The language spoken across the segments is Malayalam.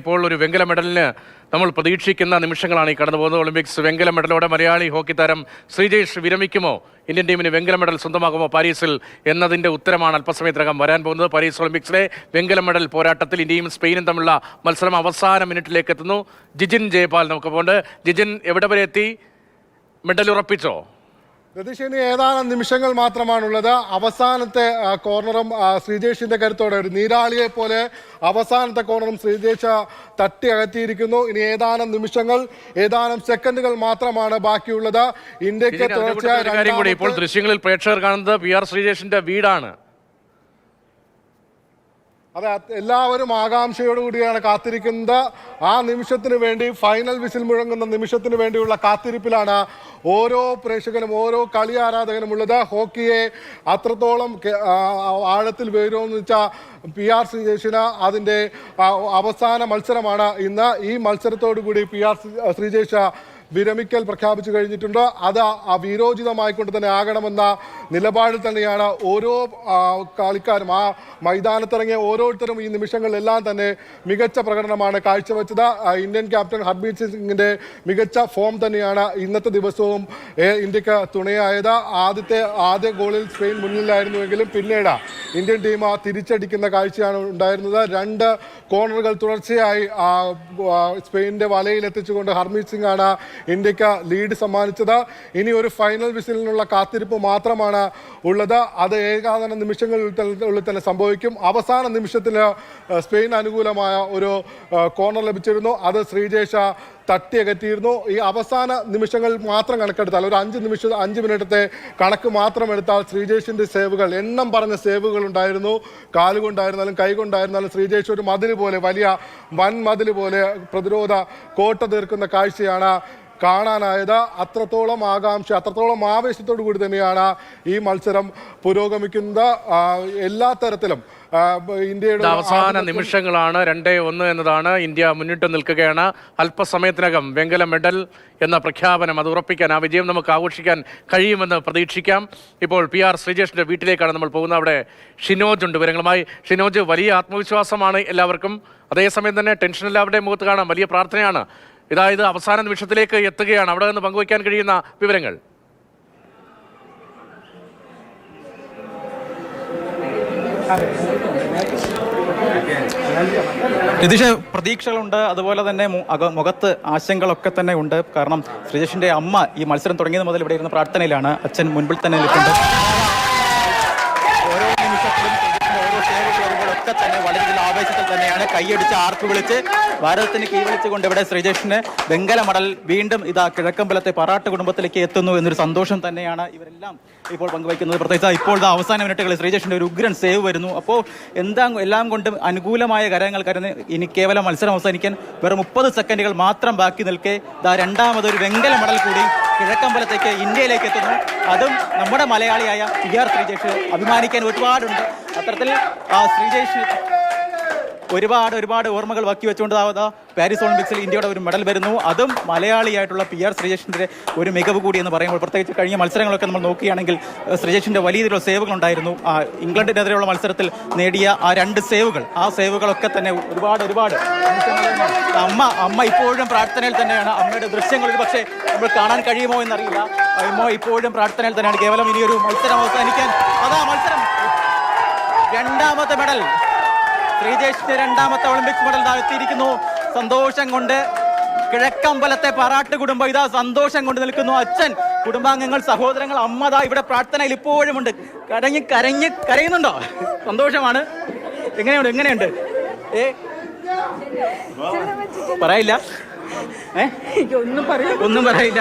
ഇപ്പോൾ ഒരു വെങ്കല മെഡലിന് നമ്മൾ പ്രതീക്ഷിക്കുന്ന നിമിഷങ്ങളാണ് ഈ കടന്നു പോകുന്നത്. ഒളിമ്പിക്സ് വെങ്കല മെഡലോടെ മലയാളി ഹോക്കി താരം ശ്രീജേഷ് വിരമിക്കുമോ? ഇന്ത്യൻ ടീമിന് വെങ്കല മെഡൽ സ്വന്തമാകുമോ പാരീസിൽ എന്നതിന്റെ ഉത്തരമാണ് അല്പസമയത്തിനകം വരാൻ പോകുന്നത്. പാരീസ് ഒളിമ്പിക്സിലെ വെങ്കല മെഡൽ പോരാട്ടത്തിൽ ഇന്ത്യയും സ്പെയിനും തമ്മിലുള്ള മത്സരം അവസാന മിനിറ്റിലേക്ക് എത്തുന്നു ജിജിൻ ജയപാൽ നമുക്ക് പോകേണ്ടത് ജിജിൻ എവിടെ വരെ എത്തി? മെഡൽ ഉറപ്പിച്ചോ? രതീഷ് ഇനി ഏതാനും നിമിഷങ്ങൾ മാത്രമാണുള്ളത്. അവസാനത്തെ കോർണറും ശ്രീജേഷിന്റെ കരുത്തോടെ ഒരു നീരാളിയെ പോലെ അവസാനത്തെ കോർണറും ശ്രീജേഷ് തട്ടി അകറ്റിയിരിക്കുന്നു. ഇനി ഏതാനും നിമിഷങ്ങൾ ഏതാനും സെക്കൻഡുകൾ മാത്രമാണ് ബാക്കിയുള്ളത്. ഇന്ത്യയ്ക്ക് ഇപ്പോൾ ദൃശ്യങ്ങളിൽ പ്രേക്ഷകർ കാണുന്നത് പി ആർ ശ്രീജേഷിന്റെ വീടാണ്. അതെ എല്ലാവരും ആകാംക്ഷയോടുകൂടിയാണ് കാത്തിരിക്കുന്നത്. ആ നിമിഷത്തിന് വേണ്ടി ഫൈനൽ വിസിൽ മുഴങ്ങുന്ന നിമിഷത്തിന് വേണ്ടിയുള്ള കാത്തിരിപ്പിലാണ് ഓരോ പ്രേക്ഷകനും ഓരോ കളി ആരാധകനും ഉള്ളത്. ഹോക്കിയെ അത്രത്തോളം ആഴത്തിൽ വരുമെന്ന് വെച്ചാൽ പി ആർ ശ്രീജേഷിന് അതിന്റെ അവസാന മത്സരമാണ് ഇന്ന്. ഈ മത്സരത്തോടു കൂടി പി ആർ ശ്രീജേഷ് വിരമിക്കൽ പ്രഖ്യാപിച്ചു കഴിഞ്ഞിട്ടുണ്ട്. അത് ആ വീരോചിതമായിക്കൊണ്ട് തന്നെ ആകണമെന്ന നിലപാടിൽ തന്നെയാണ് ഓരോ കളിക്കാരും. ആ മൈതാനത്തിറങ്ങിയ ഓരോരുത്തരും ഈ നിമിഷങ്ങളിലെല്ലാം തന്നെ മികച്ച പ്രകടനമാണ് കാഴ്ചവെച്ചത്. ഇന്ത്യൻ ക്യാപ്റ്റൻ ഹർമീത് സിംഗിന്റെ മികച്ച ഫോം തന്നെയാണ് ഇന്നത്തെ ദിവസവും ഇന്ത്യയ്ക്ക് തുണയായത്. ആദ്യത്തെ ആദ്യ ഗോളിൽ സ്പെയിൻ മുന്നിലായിരുന്നുവെങ്കിലും പിന്നീട് ഇന്ത്യൻ ടീം ആ തിരിച്ചടിക്കുന്ന കാഴ്ചയാണ് ഉണ്ടായിരുന്നത്. രണ്ട് കോർണറുകൾ തുടർച്ചയായി സ്പെയിനിന്റെ വലയിലെത്തിച്ചുകൊണ്ട് ഹർമീത് സിംഗ് ആണ് ഇന്ത്യയ്ക്ക് ലീഡ് സമ്മാനിച്ചത്. ഇനി ഒരു ഫൈനൽ വിസിലിനുള്ള കാത്തിരിപ്പ് മാത്രമാണ് ഉള്ളത്. അത് ഏകാദന നിമിഷങ്ങളിൽ ഉള്ളിൽ തന്നെ സംഭവിക്കും. അവസാന നിമിഷത്തിൽ സ്പെയിൻ അനുകൂലമായ ഒരു കോർണർ ലഭിച്ചിരുന്നു. അത് ശ്രീജേഷ തട്ടിയകറ്റിയിരുന്നു. ഈ അവസാന നിമിഷങ്ങൾ മാത്രം കണക്കെടുത്താൽ ഒരു അഞ്ച് നിമിഷം അഞ്ച് മിനിറ്റത്തെ കണക്ക് മാത്രം എടുത്താൽ ശ്രീജേഷിന്റെ സേവുകൾ എണ്ണം പറഞ്ഞ സേവുകൾ ഉണ്ടായിരുന്നു. കാലുകൊണ്ടായിരുന്നാലും കൈകൊണ്ടായിരുന്നാലും ശ്രീജേഷ് ഒരു മതിൽ പോലെ വലിയ വൻ മതിൽ പോലെ പ്രതിരോധ കോട്ട തീർക്കുന്ന കാഴ്ചയാണ് കാണാനായത് അത്രത്തോളം ആകാംക്ഷ അത്രത്തോളം ആവേശത്തോടു കൂടി തന്നെയാണ് ഈ മത്സരം പുരോഗമിക്കുന്നത്. എല്ലാ തരത്തിലും ഇന്ത്യയുടെ അവസാന നിമിഷങ്ങളാണ്. രണ്ടേ ഒന്ന് എന്നതാണ് ഇന്ത്യ മുന്നിട്ട് നിൽക്കുകയാണ്. അല്പസമയത്തിനകം വെങ്കല മെഡൽ എന്ന പ്രഖ്യാപനം അത് ഉറപ്പിക്കാൻ ആ വിജയം നമുക്ക് ആഘോഷിക്കാൻ കഴിയുമെന്ന് പ്രതീക്ഷിക്കാം. ഇപ്പോൾ പി ആർ ശ്രീജേഷിന്റെ വീട്ടിലേക്കാണ് നമ്മൾ പോകുന്നത്. അവിടെ ഷിനോജ് ഉണ്ട്. വിവരങ്ങളുമായി ഷിനോജ് വലിയ ആത്മവിശ്വാസമാണ് എല്ലാവർക്കും. അതേസമയം തന്നെ ടെൻഷൻ എല്ലാവരുടെയും മുഖത്ത് കാണാം. വലിയ പ്രാർത്ഥനയാണ് ഇതായത് അവസാന നിമിഷത്തിലേക്ക് എത്തുകയാണ്. അവിടെ നിന്ന് പങ്കുവയ്ക്കാൻ കഴിയുന്ന വിവരങ്ങൾ. രതീഷ് പ്രതീക്ഷകളുണ്ട്. അതുപോലെ തന്നെ മുഖത്ത് ആശങ്കകളൊക്കെ തന്നെ ഉണ്ട്. കാരണം ശ്രീജേഷിന്റെ അമ്മ ഈ മത്സരം തുടങ്ങിയത് മുതൽ ഇവിടെ ഇരുന്ന പ്രാർത്ഥനയിലാണ്. അച്ഛൻ മുൻപിൽ തന്നെ നിൽക്കുന്നുണ്ട് ഓരോ നിമിഷത്തിലും ശ്രീജേഷിന്റെ ഓരോ സേവ് ചെയ്യുമ്പോഴൊക്കെ തന്നെ വളരെ ആവേശത്തിൽ തന്നെയാണ് കൈയടിച്ച് ആർപ്പ് വിളിച്ച് ഭാരതത്തിന് കീഴ്വിളിച്ചുകൊണ്ട് ഇവിടെ ശ്രീജേഷിന് വെങ്കല മെഡൽ വീണ്ടും ഇതാ കിഴക്കമ്പലത്തെ പറാട്ട് കുടുംബത്തിലേക്ക് എത്തുന്നു എന്നൊരു സന്തോഷം തന്നെയാണ് ഇവരെല്ലാം ഇപ്പോൾ പങ്കുവയ്ക്കുന്നത്. പ്രത്യേകിച്ച് ഇപ്പോൾ അവസാന മിനിറ്റുകളിൽ ശ്രീജേഷിന്റെ ഒരു ഉഗ്രൻ സേവ് വരുന്നു. അപ്പോൾ എന്താ എല്ലാം കൊണ്ടും അനുകൂലമായ കാര്യങ്ങൾ കരുതി ഇനി കേവലം മത്സരം അവസാനിക്കാൻ വെറും മുപ്പത് സെക്കൻഡുകൾ മാത്രം ബാക്കി നിൽക്കെ ഇതാ രണ്ടാമതൊരു വെങ്കല മെഡൽ കൂടി കിഴക്കമ്പലത്തേക്ക് ഇന്ത്യയിലേക്ക് എത്തുന്നു. അതും നമ്മുടെ മലയാളിയായ പി ആർ ശ്രീജേഷ് അഭിമാനിക്കാൻ ഒരുപാടുണ്ട്. അത്തരത്തിൽ ആ ശ്രീജേഷ് ഒരുപാട് ഒരുപാട് ഓർമ്മകൾ ബാക്കി വെച്ചുകൊണ്ട് ദാ- ദാ പാരീസ് ഒളിമ്പിക്സിൽ ഇന്ത്യയുടെ ഒരു മെഡൽ വരുന്നു. അതും മലയാളിയായിട്ടുള്ള പി ആർ ശ്രീജേഷിന്റെ ഒരു മികവ് കൂടി എന്ന് പറയുമ്പോൾ പ്രത്യേകിച്ച് കഴിഞ്ഞ മത്സരങ്ങളൊക്കെ നമ്മൾ നോക്കുകയാണെങ്കിൽ ശ്രീജേഷിന്റെ വലിയ രീതിയിലുള്ള ആ ഇംഗ്ലണ്ടിനെതിരെയുള്ള മത്സരത്തിൽ നേടിയ ആ രണ്ട് സേവുകൾ ആ സേവുകളൊക്കെ തന്നെ ഒരുപാട് ഒരുപാട്. അമ്മ അമ്മ ഇപ്പോഴും പ്രാർത്ഥനയിൽ തന്നെയാണ്. അമ്മയുടെ ദൃശ്യങ്ങൾ ഒരു പക്ഷേ നമ്മൾ കാണാൻ കഴിയുമോ എന്നറിയില്ല. അമ്മ ഇപ്പോഴും പ്രാർത്ഥനയിൽ തന്നെയാണ്. കേവലം ഇനിയൊരു മത്സരം അവസാനിക്കാൻ. അതാ മത്സരം. രണ്ടാമത്തെ മെഡൽ. ശ്രീജേഷിന്റെ രണ്ടാമത്തെ ഒളിമ്പിക്സ് മെഡൽ താഴ്ത്തിയിരിക്കുന്നു സന്തോഷം കൊണ്ട് കിഴക്കമ്പലത്തെ പറാട്ട് കുടുംബം ഇതാ സന്തോഷം കൊണ്ട് നിൽക്കുന്നു. അച്ഛൻ കുടുംബാംഗങ്ങൾ സഹോദരങ്ങൾ അമ്മതാ ഇവിടെ പ്രാർത്ഥനയിൽ ഇപ്പോഴും ഉണ്ട് കരഞ്ഞ് കരഞ്ഞ് കരയുന്നുണ്ടോ? സന്തോഷമാണ്. എങ്ങനെയുണ്ട്? എങ്ങനെയുണ്ട്? ഏ? പറയില്ല. ഏ? ഒന്നും പറയില്ല. ഒന്നും പറയില്ല.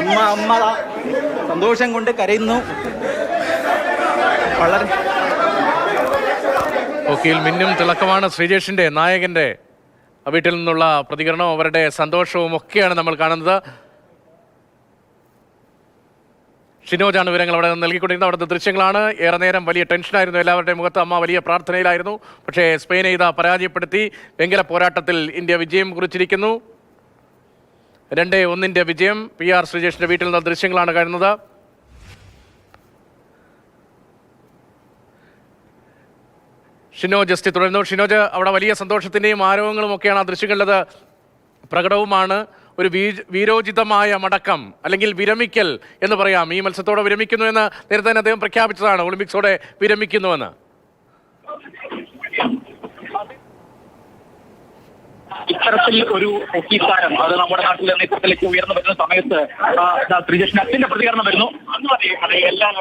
അമ്മ അമ്മ സന്തോഷം കൊണ്ട് കരയുന്നു. വളരെ ഹോക്കിയിൽ മിന്നും തിളക്കമാണ് ശ്രീജേഷിന്റെ നായകന്റെ വീട്ടിൽ നിന്നുള്ള പ്രതികരണവും അവരുടെ സന്തോഷവും ഒക്കെയാണ് നമ്മൾ കാണുന്നത്. ഷിനോജാണ് വിവരങ്ങൾ അവിടെ നൽകിക്കൊണ്ടിരുന്നത്. അവിടുത്തെ ദൃശ്യങ്ങളാണ്. ഏറെ നേരം വലിയ ടെൻഷനായിരുന്നു എല്ലാവരുടെയും മുഖത്ത് അമ്മ വലിയ പ്രാർത്ഥനയിലായിരുന്നു. പക്ഷേ സ്പെയിനെ ഇതാ പരാജയപ്പെടുത്തി. വെങ്കല പോരാട്ടത്തിൽ ഇന്ത്യ വിജയം കുറിച്ചിരിക്കുന്നു. രണ്ടേ ഒന്നിന്റെ വിജയം പി ആർ ശ്രീജേഷിന്റെ വീട്ടിൽ നിന്ന് ദൃശ്യങ്ങളാണ് കാണുന്നത്. ഷിനോ ജസ്റ്റി തുടരുന്നു. ഷിനോജ് അവിടെ വലിയ സന്തോഷത്തിന്റെയും ആരോഗ്യങ്ങളും ഒക്കെയാണ് ആ ദൃശ്യങ്ങളിലത്. പ്രകടവുമാണ് ഒരു വീ- വീരോചിതമായ മടക്കം അല്ലെങ്കിൽ വിരമിക്കൽ എന്ന് പറയാം. ഈ മത്സരത്തോടെ വിരമിക്കുന്നു എന്ന് നേരത്തെ തന്നെ അദ്ദേഹം പ്രഖ്യാപിച്ചതാണ്. ഒളിമ്പിക്സോടെ വിരമിക്കുന്നുവെന്ന്. ഇത്തരത്തിൽ ഒരു ഹോക്കി താരം അത് നമ്മുടെ നാട്ടിൽ നിന്ന് ഇത്തരത്തിലേക്ക് ഉയർന്നു വരുന്ന സമയത്ത് അച്ഛന്റെ പ്രതികരണം വരുന്നു. അന്ന് അതെ അതെ എല്ലാം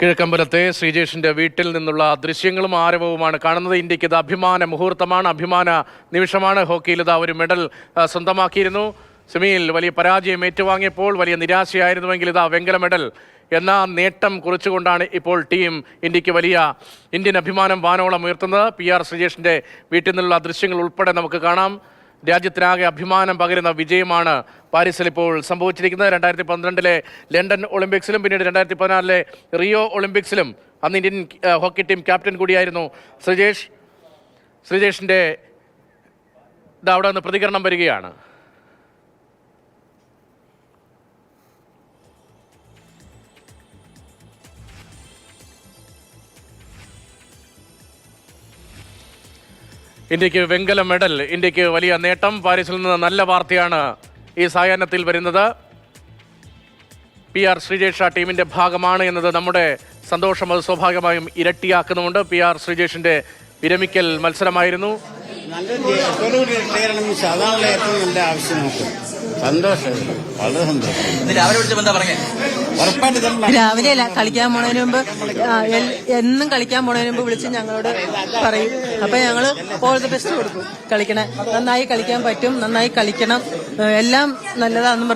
കിഴക്കമ്പലത്തെ ശ്രീജേഷിന്റെ വീട്ടിൽ നിന്നുള്ള ദൃശ്യങ്ങളും ആരവവുമാണ് കാണുന്നത്. ഇന്ത്യയ്ക്ക് ഇത് അഭിമാന മുഹൂർത്തമാണ് അഭിമാന നിമിഷമാണ്. ഹോക്കിയിൽ ഇതാ ഒരു മെഡൽ സ്വന്തമാക്കിയിരുന്നു. സെമിയിൽ വലിയ പരാജയം ഏറ്റുവാങ്ങിയപ്പോൾ വലിയ നിരാശയായിരുന്നുവെങ്കിൽ ഇതാ വെങ്കല മെഡൽ എന്ന നേട്ടം കുറിച്ചുകൊണ്ടാണ് ഇപ്പോൾ ടീം ഇന്ത്യയ്ക്ക് വലിയ ഇന്ത്യൻ അഭിമാനം വാനോളം ഉയർത്തുന്നത്. പി ആർ ശ്രീജേഷിന്റെ വീട്ടിൽ നിന്നുള്ള ദൃശ്യങ്ങൾ ഉൾപ്പെടെ നമുക്ക് കാണാം. രാജ്യത്തിനാകെ അഭിമാനം പകരുന്ന വിജയമാണ് പാരീസിൽ ഇപ്പോൾ സംഭവിച്ചിരിക്കുന്നത്. രണ്ടായിരത്തി പന്ത്രണ്ടിലെ ലണ്ടൻ ഒളിമ്പിക്സിലും പിന്നീട് രണ്ടായിരത്തി പതിനാറിലെ റിയോ ഒളിമ്പിക്സിലും അന്ന് ഇന്ത്യൻ ഹോക്കി ടീം ക്യാപ്റ്റൻ കൂടിയായിരുന്നു ശ്രീജേഷ്. ശ്രീജേഷിന്റെ അവിടെ നിന്ന് പ്രതികരണം വരികയാണ്. ഇന്ത്യയ്ക്ക് വെങ്കല മെഡൽ ഇന്ത്യയ്ക്ക് വലിയ നേട്ടം. പാരീസിൽ നിന്ന് നല്ല വാർത്തയാണ് ഈ സായാഹ്നത്തിൽ വരുന്നത്. പി ആർ ശ്രീജേഷ് ടീമിന്റെ ഭാഗമാണ് എന്നത് നമ്മുടെ സന്തോഷം അത് സ്വാഭാവികമായും ഇരട്ടിയാക്കുന്നുമുണ്ട്. പി ആർ ശ്രീജേഷിന്റെ വിരമിക്കൽ മത്സരമായിരുന്നു. നല്ലൊരു ഏറ്റവും നല്ല ആവശ്യം. സന്തോഷം. വളരെ സന്തോഷം. രാവിലെ എന്താ പറഞ്ഞേ? രാവിലെ അല്ല കളിക്കാൻ പോണതിന് മുമ്പ് എന്നും കളിക്കാൻ പോണതിന് മുമ്പ് വിളിച്ച് ഞങ്ങളോട് പറയും. അപ്പൊ ഞങ്ങൾ ഓൾ ദി ബെസ്റ്റ് കൊടുക്കും. കളിക്കണേ. നന്നായി കളിക്കാൻ പറ്റും നന്നായി കളിക്കണം. എല്ലാം നല്ലതാണെന്ന് പറഞ്ഞ്